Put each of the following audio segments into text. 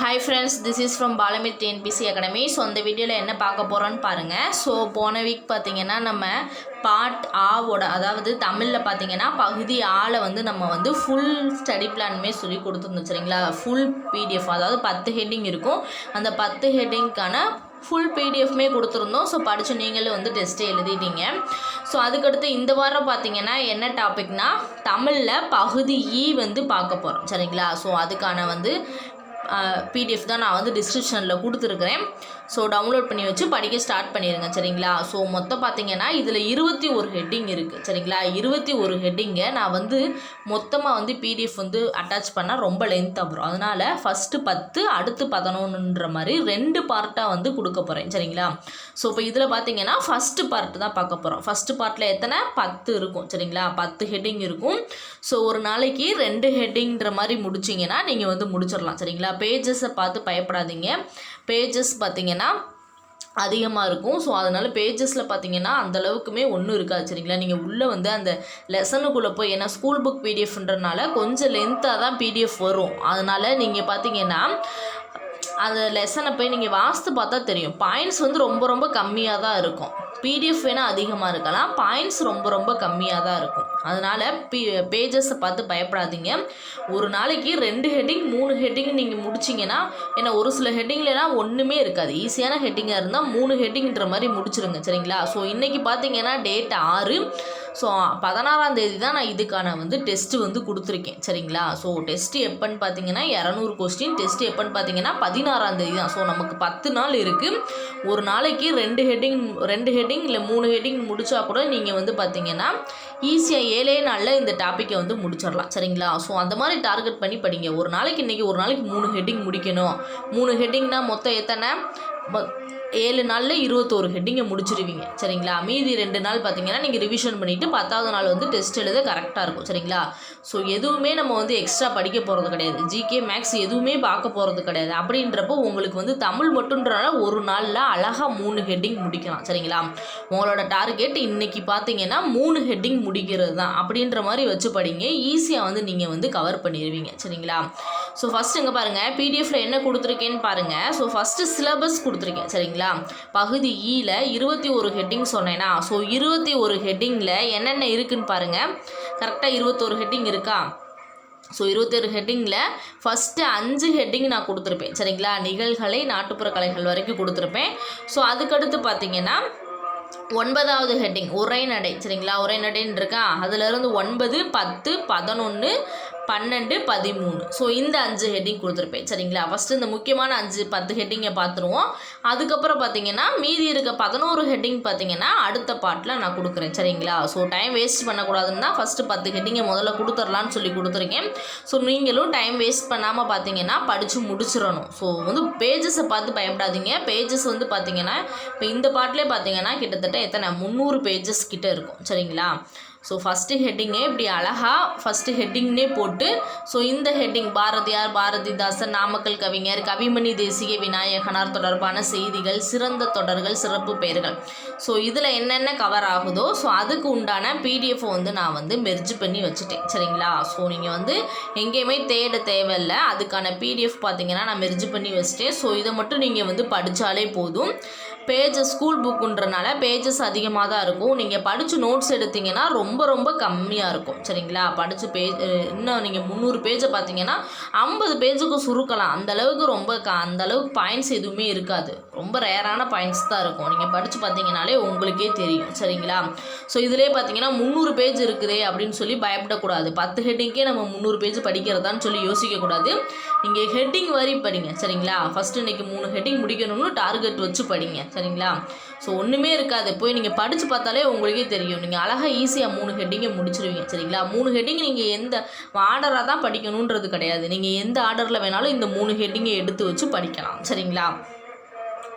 Hi friends this is from Palami TNPSC academy so அந்த வீடியோவில் என்ன பார்க்க போகிறோன்னு பாருங்கள் ஸோ போன வீக் பார்த்தீங்கன்னா நம்ம பார்ட் ஆவோட அதாவது தமிழில் பார்த்தீங்கன்னா பகுதி ஆல வந்து நம்ம வந்து ஃபுல் ஸ்டடி பிளானுமே சொல்லி கொடுத்துருந்தோம் சரிங்களா? ஃபுல் பிடிஎஃப் அதாவது பத்து ஹெட்டிங் இருக்கும். அந்த பத்து ஹெட்டிங்க்கான ஃபுல் பிடிஎஃப்மே கொடுத்துருந்தோம். ஸோ படித்து நீங்களும் வந்து டெஸ்ட்டு எழுதிட்டீங்க. ஸோ அதுக்கடுத்து இந்த வாரம் பார்த்தீங்கன்னா என்ன டாபிக்னால் தமிழில் பகுதி இ வந்து பார்க்க போகிறோம் சரிங்களா? ஸோ அதுக்கான வந்து பிடிஎஃப் தான் நான் வந்து டிஸ்கிரிப்ஷனில் கொடுத்துருக்குறேன். ஸோ டவுன்லோட் பண்ணி வச்சு படிக்க ஸ்டார்ட் பண்ணிடுங்க சரிங்களா? ஸோ மொத்தம் பார்த்தீங்கன்னா இதில் இருபத்தி ஒரு ஹெட்டிங் இருக்குது சரிங்களா? இருபத்தி ஒரு ஹெட்டிங்கை நான் வந்து மொத்தமாக வந்து பிடிஎஃப் வந்து அட்டாச் பண்ணால் ரொம்ப லென்த்தாக ஆகும் அதனால் ஃபஸ்ட்டு பத்து அடுத்து பதினொன்றுன்ற மாதிரி ரெண்டு பார்ட்டாக வந்து கொடுக்க போகிறேன் சரிங்களா? ஸோ இப்போ இதில் பார்த்தீங்கன்னா ஃபஸ்ட்டு பார்ட் தான் பார்க்க போகிறோம் ஃபஸ்ட்டு பார்ட்டில் எத்தனை? பத்து இருக்கும் சரிங்களா? பத்து ஹெட்டிங் இருக்கும். ஸோ ஒரு நாளைக்கு ரெண்டு ஹெட்டிங்கிற மாதிரி முடிச்சிங்கன்னா நீங்கள் வந்து முடிச்சிடலாம் சரிங்களா? பேஜஸை பார்த்து பயப்படாதீங்க. பேஜஸ் பார்த்தீங்கன்னா அதிகமாக இருக்கும். ஸோ அதனால் பேஜஸில் பார்த்தீங்கன்னா அந்தளவுக்குமே ஒன்றும் இருக்காது சரிங்களா? நீங்கள் உள்ளே வந்து அந்த லெசனுக்குள்ளே போய் ஏன்னா ஸ்கூல் புக் பிடிஎஃப்ன்றனால கொஞ்சம் லென்த்தாக தான் பிடிஎஃப் வரும். அதனால் நீங்கள் பார்த்தீங்கன்னா அந்த லெசனை போய் நீங்கள் வாஸ்து பார்த்தா தெரியும். பாயிண்ட்ஸ் வந்து ரொம்ப ரொம்ப கம்மியாக தான் இருக்கும். பிடிஎஃப் வேணால் அதிகமாக இருக்கலாம். பாயிண்ட்ஸ் ரொம்ப ரொம்ப கம்மியாக தான் இருக்கும். அதனால் பி பேஜஸை பார்த்து பயப்படாதீங்க. ஒரு நாளைக்கு ரெண்டு ஹெட்டிங் மூணு ஹெட்டிங் நீங்கள் முடிச்சிங்கன்னா ஏன்னா ஒரு சில ஹெட்டிங்லலாம் ஒன்றுமே இருக்காது. ஈஸியான ஹெட்டிங்காக இருந்தால் மூணு ஹெட்டிங்ன்ற மாதிரி முடிச்சிருங்க. சரிங்களா? ஸோ இன்றைக்கி பார்த்தீங்கன்னா டேட் ஆறு. ஸோ பதினாறாம் தேதி தான் நான் இதுக்கான வந்து டெஸ்ட்டு வந்து கொடுத்துருக்கேன். சரிங்களா? ஸோ டெஸ்ட்டு எப்போன்னு பார்த்தீங்கன்னா இரநூறு கொஸ்டின் டெஸ்ட் எப்போன்னு பார்த்தீங்கன்னா பதினாறாம் தேதி தான். ஸோ நமக்கு பத்து நாள் இருக்குது ஒரு நாளைக்கு ரெண்டு ஹெட்டிங் ரெண்டு ஹெட்டிங் இல்லை மூணு ஹெட்டிங் முடித்தா கூட நீங்கள் வந்து பார்த்தீங்கன்னா ஈஸியாக ஏழே நாளில் இந்த டாப்பிக்கை வந்து முடிச்சிடலாம். சரிங்களா? ஸோ அந்த மாதிரி டார்கெட் பண்ணி படிங்க. ஒரு நாளைக்கு இன்றைக்கி ஒரு நாளைக்கு மூணு ஹெட்டிங் முடிக்கணும். மூணு ஹெட்டிங்னால் மொத்தம் எத்தனை? ஏழு நாளில் இருபத்தோரு ஹெட்டிங்கை முடிச்சிருவீங்க. சரிங்களா? மீதி ரெண்டு நாள் பார்த்தீங்கன்னா நீங்கள் ரிவிஷன் பண்ணிவிட்டு பத்தாவது நாள் வந்து டெஸ்ட் எழுத கரெக்டாக இருக்கும். சரிங்களா? ஸோ எதுவுமே நம்ம வந்து எக்ஸ்ட்ரா படிக்க போகிறது கிடையாது. ஜிகே மேக்ஸ் எதுவுமே பார்க்க போகிறது கிடையாது. அப்படின்றப்போ உங்களுக்கு வந்து தமிழ் மட்டுன்றனால ஒரு நாளில் அழகாக மூணு ஹெட்டிங் முடிக்கலாம். சரிங்களா? உங்களோட டார்கெட் இன்னைக்கு பார்த்தீங்கன்னா மூணு ஹெட்டிங் முடிக்கிறது தான். அப்படின்ற மாதிரி வச்சு படிங்க. ஈஸியாக வந்து நீங்கள் வந்து கவர் பண்ணிடுவீங்க சரிங்களா? ஸோ ஃபஸ்ட் இங்கே பாருங்கள் பிடிஎஃப்பில் என்ன கொடுத்துருக்கேன்னு பாருங்கள் ஸோ ஃபஸ்ட்டு சிலபஸ் கொடுத்துருக்கேன் சரிங்களா? பகுதி e ஈயில் இருபத்தி ஒரு ஹெட்டிங் சொன்னேன்னா ஸோ இருபத்தி ஒரு ஹெட்டிங்கில் என்னென்ன இருக்குன்னு பாருங்கள் கரெக்டாக இருபத்தொரு ஹெட்டிங் இருக்கா? ஸோ இருபத்தேழு ஹெட்டிங்கில் ஃபஸ்ட்டு அஞ்சு ஹெட்டிங் நான் கொடுத்துருப்பேன் சரிங்களா? நிகழ்களை நாட்டுப்புற கலைகள் வரைக்கும் கொடுத்துருப்பேன். ஸோ அதுக்கடுத்து பார்த்தீங்கன்னா ஒன்பதாவது ஹெட்டிங் உரைநடை சரிங்களா? உரைநடைன்னு இருக்கா? அதுலேருந்து ஒன்பது பத்து பதினொன்று பன்னெண்டு பதிமூணு. ஸோ இந்த அஞ்சு ஹெட்டிங் கொடுத்துருப்பேன். சரிங்களா? ஃபஸ்ட்டு இந்த முக்கியமான அஞ்சு பத்து ஹெட்டிங்கை பார்த்துருவோம் அதுக்கப்புறம் பார்த்தீங்கன்னா மீதி இருக்க பதினோரு ஹெட்டிங் பார்த்தீங்கன்னா அடுத்த பாட்டில் நான் கொடுக்குறேன். சரிங்களா? ஸோ டைம் வேஸ்ட் பண்ணக்கூடாதுன்னு தான் ஃபஸ்ட்டு பத்து ஹெட்டிங்கை முதல்ல கொடுத்துர்லான்னு சொல்லி கொடுத்துருக்கேன். ஸோ நீங்களும் டைம் வேஸ்ட் பண்ணாமல் பார்த்தீங்கன்னா படித்து முடிச்சிடணும். ஸோ வந்து பேஜஸை பார்த்து பயப்படாதீங்க. பேஜஸ் வந்து பார்த்தீங்கன்னா இப்போ இந்த பாட்டிலே பார்த்தீங்கன்னா கிட்டத்தட்ட எத்தனை? முந்நூறு பேஜஸ் கிட்டே இருக்கும். சரிங்களா? ஸோ ஃபஸ்ட்டு ஹெட்டிங்கே இப்படி அழகாக ஃபஸ்ட்டு ஹெட்டிங்னே போட்டு ஸோ இந்த ஹெட்டிங் பாரதியார் பாரதிதாசன் நாமக்கல் கவிஞர் கவிமணி தேசிய விநாயகனார் தொடர்பான செய்திகள் சிறந்த தொடர்கள் சிறப்பு பெயர்கள். ஸோ இதில் என்னென்ன கவர் ஆகுதோ ஸோ அதுக்கு உண்டான பிடிஎஃப் வந்து நான் வந்து மெர்ஜ் பண்ணி வச்சுட்டேன். சரிங்களா? ஸோ நீங்கள் வந்து எங்கேயுமே தேட தேவையில்லை. அதுக்கான பிடிஎஃப் பார்த்தீங்கன்னா நான் மெர்ஜ் பண்ணி வச்சுட்டேன். ஸோ இதை மட்டும் நீங்கள் வந்து படித்தாலே போதும். பேஜஸ் ஸ்கூல் புக்குன்றனால பேஜஸ் அதிகமாக தான் இருக்கும். நீங்கள் படித்து நோட்ஸ் எடுத்தீங்கன்னா ரொம்ப ரொம்ப கம்மியாக இருக்கும். சரிங்களா? படித்து பேஜ் இன்னும் நீங்கள் முந்நூறு பேஜை பார்த்தீங்கன்னா ஐம்பது பேஜுக்கு சுருக்கலாம். அந்தளவுக்கு ரொம்ப க அந்த அளவுக்கு பாயிண்ட்ஸ் எதுவுமே இருக்காது. ரொம்ப ரேரான பாயிண்ட்ஸ் தான் இருக்கும். நீங்கள் படித்து பார்த்தீங்கனாலே உங்களுக்கே தெரியும். சரிங்களா? ஸோ இதிலே பார்த்தீங்கன்னா முந்நூறு பேஜ் இருக்குதே அப்படின்னு சொல்லி பயப்படக்கூடாது. பத்து ஹெட்டிங்கே நம்ம முந்நூறு பேஜ் படிக்கிறதான்னு சொல்லி யோசிக்கக்கூடாது. நீங்கள் ஹெட்டிங் வரி படிங்க. சரிங்களா? ஃபஸ்ட்டு இன்றைக்கி மூணு ஹெட்டிங் முடிக்கணும்னு டார்கெட் வச்சு படிங்க. சரிங்களா? ஸோ ஒன்றுமே இருக்காது. போய் நீங்கள் படித்து பார்த்தாலே உங்களுக்கே தெரியும். நீங்கள் அழகாக ஈஸியாக மூணு ஹெட்டிங்கை முடிச்சிருவீங்க. சரிங்களா? மூணு ஹெட்டிங் நீங்கள் எந்த ஆர்டராக தான் படிக்கணுன்றது கிடையாது. நீங்கள் எந்த ஆர்டரில் வேணாலும் இந்த மூணு ஹெட்டிங்கை எடுத்து வச்சு படிக்கலாம். சரிங்களா?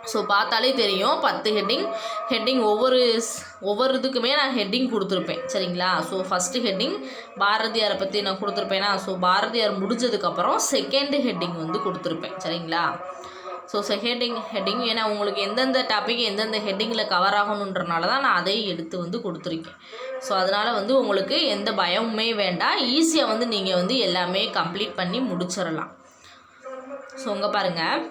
ஸோ பார்த்தாலே தெரியும். பத்து ஹெட்டிங் ஹெட்டிங் ஒவ்வொரு ஸ்- ஒவ்வொரு இதுக்குமே நான் ஹெட்டிங் கொடுத்துருப்பேன். சரிங்களா? ஸோ ஃபஸ்ட்டு ஹெட்டிங் பாரதியாரை பற்றி நான் கொடுத்துருப்பேன்னா ஸோ பாரதியார் முடிஞ்சதுக்கப்புறம் செகண்ட் ஹெட்டிங் வந்து கொடுத்துருப்பேன். சரிங்களா? ஸோ ஹெட்டிங் ஹெட்டிங் ஏன்னா உங்களுக்கு எந்தெந்த டாபிக் எந்தெந்த ஹெட்டிங்கில் கவர் ஆகணுன்றனால தான் நான் அதை எடுத்து வந்து கொடுத்துருக்கேன். ஸோ அதனால் வந்து உங்களுக்கு எந்த பயமுமே வேண்டாம். ஈஸியாக வந்து நீங்கள் வந்து எல்லாமே கம்ப்ளீட் பண்ணி முடிச்சிடலாம். ஸோ உங்கள் பாருங்கள்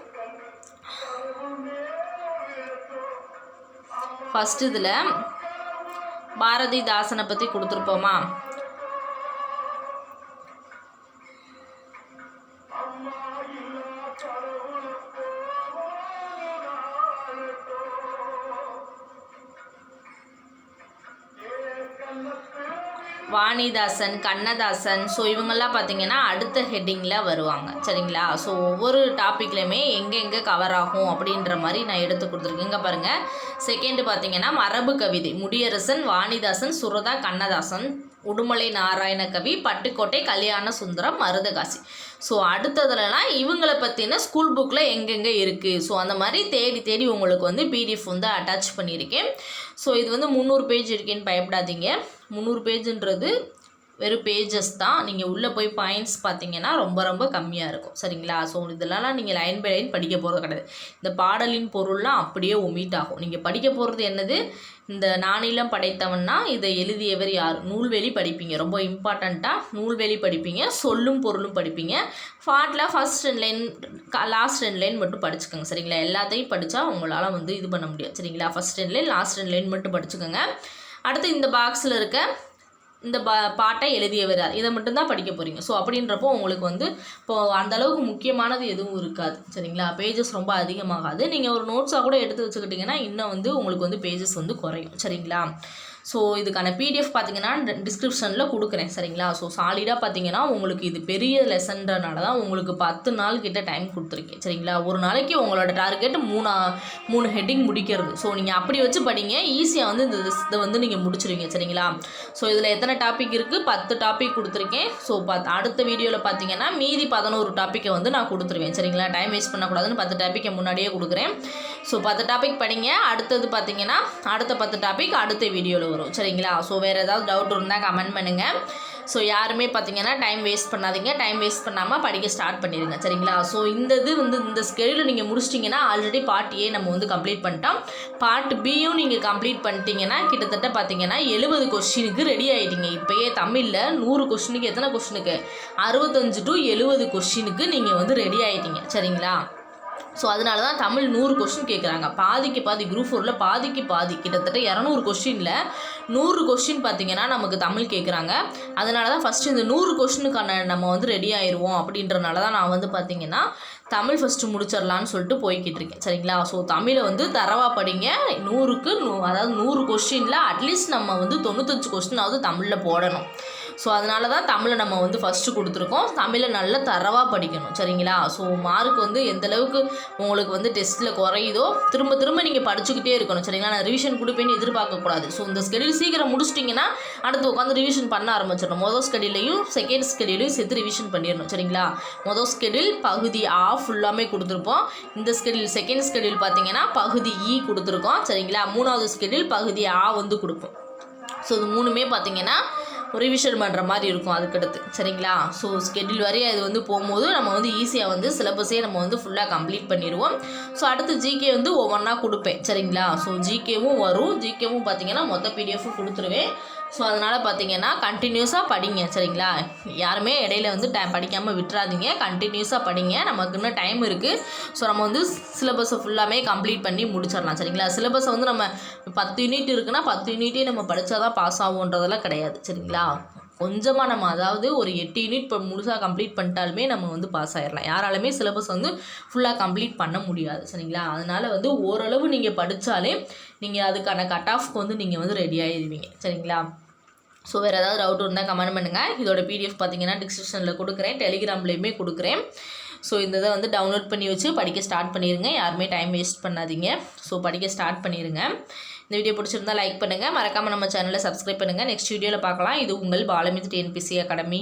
ஃபஸ்ட்டு இதில் பாரதிதாசனை பற்றி கொடுத்துருப்போமா? வாணிதாசன் கண்ணதாசன். ஸோ இவங்கெல்லாம் பார்த்தீங்கன்னா அடுத்த ஹெட்டிங்கில் வருவாங்க. சரிங்களா? ஸோ ஒவ்வொரு டாப்பிக்லையுமே எங்கே எங்கே கவர் ஆகும் அப்படின்ற மாதிரி நான் எடுத்து கொடுத்துருக்கேன். இங்கே பாருங்கள் செகண்ட் பார்த்தீங்கன்னா மரபு கவிதை முடியரசன் வாணிதாசன் சுரதா கண்ணதாசன். உடுமலை நாராயண கவி பட்டுக்கோட்டை கல்யாண சுந்தரம் மருதகாசி. ஸோ அடுத்ததுலலாம் இவங்களை பற்றின ஸ்கூல் புக்கில் எங்கெங்கே இருக்குது ஸோ அந்த மாதிரி தேடி தேடி உங்களுக்கு வந்து பிடிஎஃப் வந்து அட்டாச் பண்ணியிருக்கேன். ஸோ இது வந்து முந்நூறு பேஜ் இருக்கேன்னு பயப்படாதீங்க. முந்நூறு பேஜுன்றது வெறும் பேஜஸ் தான். நீங்கள் உள்ளே போய் பாயிண்ட்ஸ் பார்த்தீங்கன்னா ரொம்ப ரொம்ப கம்மியாக இருக்கும். சரிங்களா? ஸோ இதெல்லாம் நீங்கள் லைன் பை லைன் படிக்க போகிறது கிடையாது. இந்த பாடலின் பொருள்லாம் அப்படியே ஒமிட் ஆகும். நீங்கள் படிக்க போகிறது என்னது? இந்த நானிலம் படைத்தவன்னா இதை எழுதியவர் யார்? நூல்வெளி படிப்பீங்க. ரொம்ப இம்பார்ட்டண்ட்டாக நூல்வெளி படிப்பீங்க. சொல்லும் பொருளும் படிப்பீங்க. ஃபாட்டில் ஃபஸ்ட் ரெண்டு லைன் லாஸ்ட் ரெண்டு லைன் மட்டும் படிச்சுக்கோங்க. சரிங்களா? எல்லாத்தையும் படித்தா உங்களால் வந்து இது பண்ண முடியாது. சரிங்களா? ஃபஸ்ட் ரெண்டு லைன் லாஸ்ட் ரெண்டு லைன் மட்டும் படிச்சுக்கோங்க. அடுத்து இந்த பாக்ஸில் இருக்க இந்த பா பாட்டை எழுதியவர் இதை மட்டும்தான் படிக்க போகிறீங்க ஸோ அப்படின்றப்போ உங்களுக்கு வந்து இப்போது அந்தளவுக்கு முக்கியமானது எதுவும் இருக்காது. சரிங்களா? பேஜஸ் ரொம்ப அதிகமாகாது. நீங்கள் ஒரு நோட்ஸாக கூட எடுத்து வச்சுக்கிட்டிங்கன்னா இன்னும் வந்து உங்களுக்கு வந்து பேஜஸ் வந்து குறையும். சரிங்களா? ஸோ இதுக்கான பிடிஎஃப் பார்த்தீங்கன்னா டிஸ்கிரிப்ஷனில் கொடுக்குறேன் சரிங்களா? ஸோ சாலிடாக பார்த்தீங்கன்னா உங்களுக்கு இது பெரிய லெசன்றனால தான் உங்களுக்கு பத்து நாள் கிட்ட டைம் கொடுத்துருக்கேன் சரிங்களா? ஒரு நாளைக்கு உங்களோட டார்கெட் மூணா மூணு ஹெட்டிங் முடிக்கிறது. ஸோ நீங்கள் அப்படி வச்சு படிங்க. ஈஸியாக வந்து இந்த இதை வந்து நீங்கள் முடிச்சிருவீங்க சரிங்களா? ஸோ இதில் எத்தனை டாபிக் இருக்குது பத்து டாபிக் கொடுத்துருக்கேன். ஸோ பத் அடுத்த வீடியோவில் பார்த்தீங்கன்னா மீதி பதினோரு டாப்பிக்கை வந்து நான் கொடுத்துருவேன் சரிங்களா? டைம் வேஸ்ட் பண்ணக்கூடாதுன்னு பத்து டாப்பிக்கை முன்னாடியே கொடுக்குறேன். ஸோ பத்து டாபிக் படிங்க. அடுத்தது பார்த்தீங்கன்னா அடுத்த பத்து டாபிக் அடுத்த வீடியோவில் வரும். சரிங்களா? ஸோ வேறு ஏதாவது டவுட் இருந்தால் கமெண்ட் பண்ணுங்கள் ஸோ யாருமே பார்த்தீங்கன்னா டைம் வேஸ்ட் பண்ணாதீங்க. டைம் வேஸ்ட் பண்ணாமல் படிக்க ஸ்டார்ட் பண்ணிடுங்க சரிங்களா? ஸோ இந்த இது வந்து இந்த ஸ்கெடியூல் நீங்கள் முடிச்சிட்டிங்கன்னா ஆல்ரெடி பார்ட் ஏ நம்ம வந்து கம்ப்ளீட் பண்ணிட்டோம். பார்ட் பியும் நீங்கள் கம்ப்ளீட் பண்ணிட்டீங்கன்னா கிட்டத்தட்ட பார்த்தீங்கன்னா எழுபது கொஸ்டினுக்கு ரெடி ஆகிட்டீங்க இப்போயே தமிழில் நூறு கொஸ்டினுக்கு எத்தனை கொஸ்டினுக்கு அறுபத்தஞ்சு டு எழுபது கொஸ்டினுக்கு நீங்கள் வந்து ரெடி ஆகிட்டீங்க சரிங்களா? ஸோ அதனால தான் தமிழ் நூறு கொஸ்டின் கேட்குறாங்க பாதிக்கு பாதி குரூப் ஃபோரில் பாதிக்கு பாதி கிட்டத்தட்ட இரநூறு கொஸ்டினில் நூறு கொஸ்டின் பார்த்தீங்கன்னா நமக்கு தமிழ் கேட்குறாங்க அதனால தான் ஃபஸ்ட்டு இந்த நூறு கொஸ்டினுக்கான நம்ம வந்து ரெடி ஆயிடுவோம் அப்படின்றனால தான் நான் வந்து பார்த்தீங்கன்னா தமிழ் ஃபஸ்ட்டு முடிச்சிடலான்னு சொல்லிட்டு போய்கிட்டு இருக்கேன். சரிங்களா? ஸோ தமிழை வந்து தரவா படிங்க. நூறுக்கு நூ அதாவது நூறு கொஸ்டினில் அட்லீஸ்ட் நம்ம வந்து தொண்ணூத்தஞ்சு கொஸ்டினாவது தமிழில் போடணும். ஸோ அதனால தான் தமிழை நம்ம வந்து ஃபஸ்ட்டு கொடுத்துருக்கோம். தமிழை நல்ல தரவாக படிக்கணும். சரிங்களா? ஸோ மார்க் வந்து எந்த அளவுக்கு உங்களுக்கு வந்து டெஸ்ட்டில் குறையுதோ திரும்ப திரும்ப நீங்கள் படிச்சுக்கிட்டே இருக்கணும். சரிங்களா? நான் ரிவிஷன் கொடுப்பேன்னு எதிர்பார்க்கக்கூடாது ஸோ இந்த ஸ்கெடியூல் சீக்கிரம் முடிச்சிட்டிங்கன்னா அடுத்து உட்காந்து ரிவிஷன் பண்ண ஆரம்பிச்சிடணும். மொதல் ஸ்கெடியூலையும் செகண்ட் ஸ்கெடியூலையும் சேர்த்து ரிவிஷன் பண்ணிடணும். சரிங்களா? மொதல் ஸ்கெடியூல் பகுதி ஆ ஃபுல்லாமே கொடுத்துருப்போம். இந்த ஸ்கெடியூல் செகண்ட் ஸ்கெடியூல் பார்த்தீங்கன்னா பகுதி e இ கொடுத்துருக்கோம். சரிங்களா? மூணாவது ஸ்கெடியூல் பகுதி ஆ வந்து கொடுப்போம். ஸோ இது மூணுமே பார்த்தீங்கன்னா ரிவிஷன் பண்ணுற மாதிரி இருக்கும் அதுக்கடுத்து. சரிங்களா? ஸோ ஸ்கெடியூல் வரையும் அது வந்து போகும்போது நம்ம வந்து ஈஸியாக வந்து சிலபஸே நம்ம வந்து ஃபுல்லாக கம்ப்ளீட் பண்ணிடுவோம். ஸோ அடுத்து ஜிகே வந்து ஒவ்வொன்றா கொடுப்பேன். சரிங்களா? ஸோ ஜிகேவும் வரும். ஜிகேவும் பார்த்தீங்கன்னா மொத்த பிடிஎஃப்பும் கொடுத்துருவேன். ஸோ அதனால் பார்த்தீங்கன்னா கண்டினியூஸாக படிங்க சரிங்களா? யாருமே இடையில வந்து டைம் படிக்காமல் விட்டுறாதீங்க. கண்டினியூஸாக படிங்க. நமக்கு இன்னும் டைம் இருக்குது ஸோ நம்ம வந்து சிலபஸை ஃபுல்லாமே கம்ப்ளீட் பண்ணி முடிச்சிடலாம் சரிங்களா? சிலபஸை வந்து நம்ம பத்து யூனிட் இருக்குன்னா பத்து யூனிட்டே நம்ம படித்தா தான் பாஸ் ஆகுன்றதெல்லாம் கிடையாது சரிங்களா? கொஞ்சமாக நம்ம அதாவது ஒரு எட்டு யூனிட் இப்போ முழுசாக கம்ப்ளீட் பண்ணிட்டாலுமே நம்ம வந்து பாஸ் ஆயிடலாம். யாராலுமே சிலபஸ் வந்து ஃபுல்லாக கம்ப்ளீட் பண்ண முடியாது சரிங்களா? அதனால் வந்து ஓரளவு நீங்கள் படித்தாலே நீங்கள் அதுக்கான கட் ஆஃப்க்கு வந்து நீங்கள் வந்து ரெடி ஆகிடுவீங்க சரிங்களா? ஸோ வேறு ஏதாவது டவுட் இருந்தால் கமெண்ட் பண்ணுங்கள் இதோட பிடிஎஃப் பார்த்தீங்கன்னா டிஸ்கிரிப்ஷனில் கொடுக்குறேன். டெலிகிராம்லேயுமே கொடுக்குறேன். ஸோ இந்த இதை வந்து டவுன்லோட் பண்ணி வச்சு படிக்க ஸ்டார்ட் பண்ணிடுங்க யாருமே டைம் வேஸ்ட் பண்ணாதீங்க. ஸோ படிக்க ஸ்டார்ட் பண்ணிடுங்க இந்த வீடியோ பிடிச்சிருந்தா லைக் பண்ணுங்கள் மறக்காமல் நம்ம சேனலை சப்ஸ்கிரைப் பண்ணுங்கள் நெக்ஸ்ட் வீடியோவில் பார்க்கலாம். இது உங்கள் பாலமித் டிஎன்பிசி அகாடமி